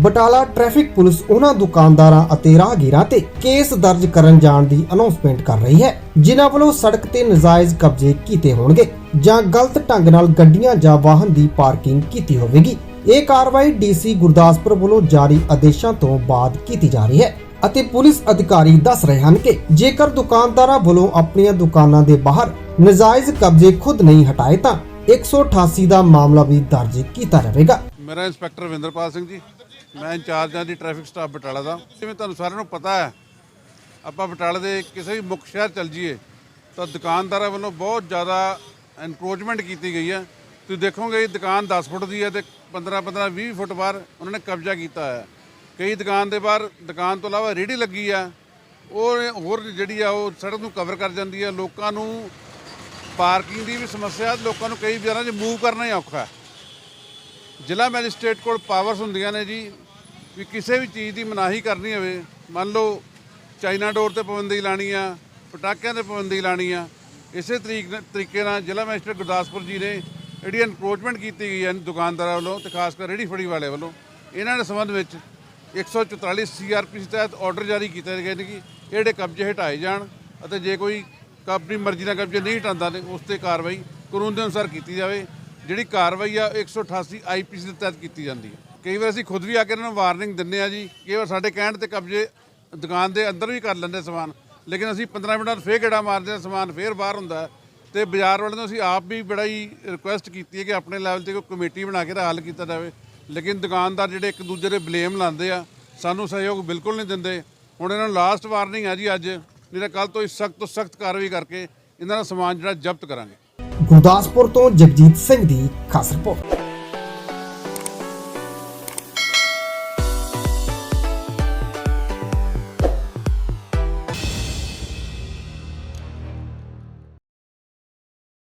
Batala traffic police ਉਹਨਾਂ ਦੁਕਾਨਦਾਰਾਂ ਅਤੇ ਰਾਹਗੀਰਾਂ ਤੇ ਕੇਸ ਦਰਜ ਕਰਨ ਜਾਣ ਦੀ ਅਨਾਉਂਸਮੈਂਟ ਕਰ ਰਹੀ ਹੈ, ਜਿਨ੍ਹਾਂ ਵੱਲੋਂ ਸੜਕ ਤੇ ਨਜਾਇਜ਼ ਕਬਜ਼ੇ ਕੀਤੇ ਹੋਣਗੇ ਜਾਂ ਗਲਤ ਢੰਗ ਨਾਲ ਗੱਡੀਆਂ ਜਾਂ ਵਾਹਨ ਦੀ ਪਾਰਕਿੰਗ ਕੀਤੀ ਹੋਵੇਗੀ। ਇਹ ਕਾਰਵਾਈ ਡੀਸੀ ਗੁਰਦਾਸਪੁਰ ਵੱਲੋਂ ਜਾਰੀ ਆਦੇਸ਼ਾਂ ਤੋਂ ਬਾਅਦ ਕੀਤੀ ਜਾ ਰਹੀ ਹੈ ਅਤੇ ਪੁਲਿਸ ਅਧਿਕਾਰੀ ਦੱਸ ਰਹੇ ਹਨ ਕਿ ਜੇਕਰ ਦੁਕਾਨਦਾਰਾਂ ਵੱਲੋਂ ਆਪਣੀਆਂ ਦੁਕਾਨਾਂ ਦੇ ਬਾਹਰ ਨਜਾਇਜ਼ ਕਬਜ਼ੇ ਖੁਦ ਨਹੀਂ ਹਟਾਏ ਤਾਂ 188 ਦਾ ਮਾਮਲਾ ਵੀ ਦਰਜ ਕੀਤਾ ਜਾਵੇਗਾ। ਮੇਰਾ ਇੰਸਪੈਕਟਰ ਵਿੰਦਰਪਾਲ ਸਿੰਘ ਜੀ। ਮੈਂ ਇੰਚਾਰਜ ਹਾਂ ਦੀ ਟ੍ਰੈਫਿਕ ਸਟਾਫ ਬਟਾਲਾ ਦਾ। ਜਿਵੇਂ ਤੁਹਾਨੂੰ ਸਾਰਿਆਂ ਨੂੰ ਪਤਾ ਹੈ, ਆਪਾਂ ਬਟਾਲੇ ਦੇ ਕਿਸੇ ਵੀ ਮੁੱਖ ਸ਼ਹਿਰ ਚੱਲ ਜਾਈਏ, ਤਾਂ ਦੁਕਾਨਦਾਰਾਂ ਵੱਲੋਂ ਬਹੁਤ ਜ਼ਿਆਦਾ ਐਨਕਰੋਚਮੈਂਟ ਕੀਤੀ ਗਈ ਹੈ। ਤੁਸੀਂ ਦੇਖੋਗੇ, ਇਹ ਦੁਕਾਨ 10 ਫੁੱਟ ਦੀ ਹੈ ਤੇ 15 15 20 ਫੁੱਟ ਬਾਹਰ ਉਹਨਾਂ ਨੇ ਕਬਜ਼ਾ ਕੀਤਾ ਹੈ। ਕਈ ਦੁਕਾਨ ਦੇ ਬਾਹਰ ਦੁਕਾਨ ਤੋਂ ਇਲਾਵਾ ਰੇਹੜੀ ਲੱਗੀ ਆ ਉਹ ਹੋਰ ਜਿਹੜੀ ਆ, ਉਹ ਸੜਕ ਨੂੰ ਕਵਰ ਕਰ ਜਾਂਦੀ ਹੈ। ਲੋਕਾਂ ਨੂੰ ਪਾਰਕਿੰਗ ਦੀ ਵੀ ਸਮੱਸਿਆ, ਲੋਕਾਂ ਨੂੰ ਕਈ ਜਗ੍ਹਾ 'ਚ ਮੂਵ ਕਰਨਾ ਹੀ ਔਖਾ ਹੈ। ਜ਼ਿਲ੍ਹਾ ਮੈਜਿਸਟ੍ਰੇਟ ਕੋਲ ਪਾਵਰਸ ਹੁੰਦੀਆਂ ਨੇ ਜੀ, ਵੀ ਕਿਸੇ ਵੀ ਚੀਜ਼ ਦੀ ਮਨਾਹੀ ਕਰਨੀ ਹੋਵੇ, ਮੰਨ ਲਓ ਚਾਈਨਾ ਡੋਰ ਤੇ ਪਾਬੰਦੀ ਲਾਣੀ ਆ, ਪਟਾਕਿਆਂ ਤੇ ਪਾਬੰਦੀ ਲਾਣੀ ਆ, ਇਸੇ ਤਰੀਕ ਤਰੀਕੇ ਨਾਲ ਜ਼ਿਲ੍ਹਾ ਮੈਜਿਸਟ੍ਰੇਟ ਗੁਰਦਾਸਪੁਰ ਜੀ ਨੇ ਜਿਹੜੀ ਐਨਕਰੋਚਮੈਂਟ ਕੀਤੀ ਗਈ ਹੈ ਦੁਕਾਨਦਾਰਾਂ ਵੱਲੋਂ ਤੇ ਖਾਸ ਕਰ ਰੇਹੜੀ ਫੜੀ ਵਾਲੇ ਵੱਲੋਂ, ਇਹਨਾਂ ਦੇ ਸੰਬੰਧ ਵਿੱਚ 144 ਸੀਆਰਪੀ ਤਹਿਤ ਆਰਡਰ ਜਾਰੀ ਕੀਤੇ ਗਏ ਨੇ ਕਿ ਜਿਹੜੇ ਕਬਜ਼ੇ ਹਟਾਏ ਜਾਣ ਅਤੇ ਜੇ ਕੋਈ ਆਪਣੀ ਮਰਜ਼ੀ ਨਾਲ ਕਬਜ਼ੇ ਨਹੀਂ ਹਟਾਉਂਦਾ ਤੇ ਉਸ ਤੇ ਕਾਰਵਾਈ ਕਾਨੂੰਨ ਦੇ ਅਨੁਸਾਰ ਕੀਤੀ ਜਾਵੇ। ਜਿਹੜੀ ਕਾਰਵਾਈ ਆ 188 ਆਈਪੀਸੀ ਦੇ ਤਹਿਤ ਕੀਤੀ ਜਾਂਦੀ ਹੈ ਕਈ ਵਾਰ ਅਸੀਂ ਖੁਦ ਵੀ ਆ ਕੇ ਇਹਨਾਂ ਨੂੰ ਵਾਰਨਿੰਗ ਦਿੰਨੇ ਆ ਜੀ, ਕਈ ਵਾਰ ਸਾਡੇ ਕਹਿਣ ਤੇ ਕਬਜ਼ੇ ਦੁਕਾਨ ਦੇ ਅੰਦਰ ਵੀ ਕਰ ਲੈਂਦੇ ਸਮਾਨ, ਲੇਕਿਨ ਅਸੀਂ 15 ਮਿੰਟਾਂ ਬਾਅਦ ਫੇਰ ਗੇੜਾ ਮਾਰਦੇ ਹਾਂ ਸਮਾਨ ਫੇਰ ਬਾਹਰ ਹੁੰਦਾ ਹੈ। ਤੇ ਬਾਜ਼ਾਰ ਵਾਲਿਆਂ ਨੂੰ ਅਸੀਂ ਆਪ ਵੀ ਬੜਾ ਹੀ ਰਿਕੁਐਸਟ ਕੀਤੀ ਹੈ ਕਿ ਆਪਣੇ ਲੈਵਲ ਤੇ ਕੋਈ ਕਮੇਟੀ ਬਣਾ ਕੇ ਦਾ ਹੱਲ ਕੀਤਾ ਜਾਵੇ। ਲੇਕਿਨ ਦੁਕਾਨਦਾਰ ਜਿਹੜੇ ਇੱਕ ਦੂਜੇ ਦੇ ਬਲੇਮ ਲਾਉਂਦੇ ਆ, ਸਾਨੂੰ ਸਹਿਯੋਗ ਬਿਲਕੁਲ ਨਹੀਂ ਦਿੰਦੇ। ਹੁਣ ਇਹਨਾਂ ਨੂੰ ਲਾਸਟ ਵਾਰਨਿੰਗ ਆ ਜੀ ਅੱਜ, ਨਹੀਂ ਤਾਂ ਕੱਲ ਤੋਂ ਸਖਤ ਤੋਂ ਸਖਤ ਕਾਰਵਾਈ ਕਰਕੇ ਇਹਨਾਂ ਦਾ ਸਮਾਨ ਜਿਹੜਾ ਜ਼ਬਤ ਕਰਾਂਗੇ। ਗੁਰਦਾਸਪੁਰ ਤੋਂ ਜਗਜੀਤ ਸਿੰਘ ਦੀ ਖਾਸ ਰਿਪੋਰਟ।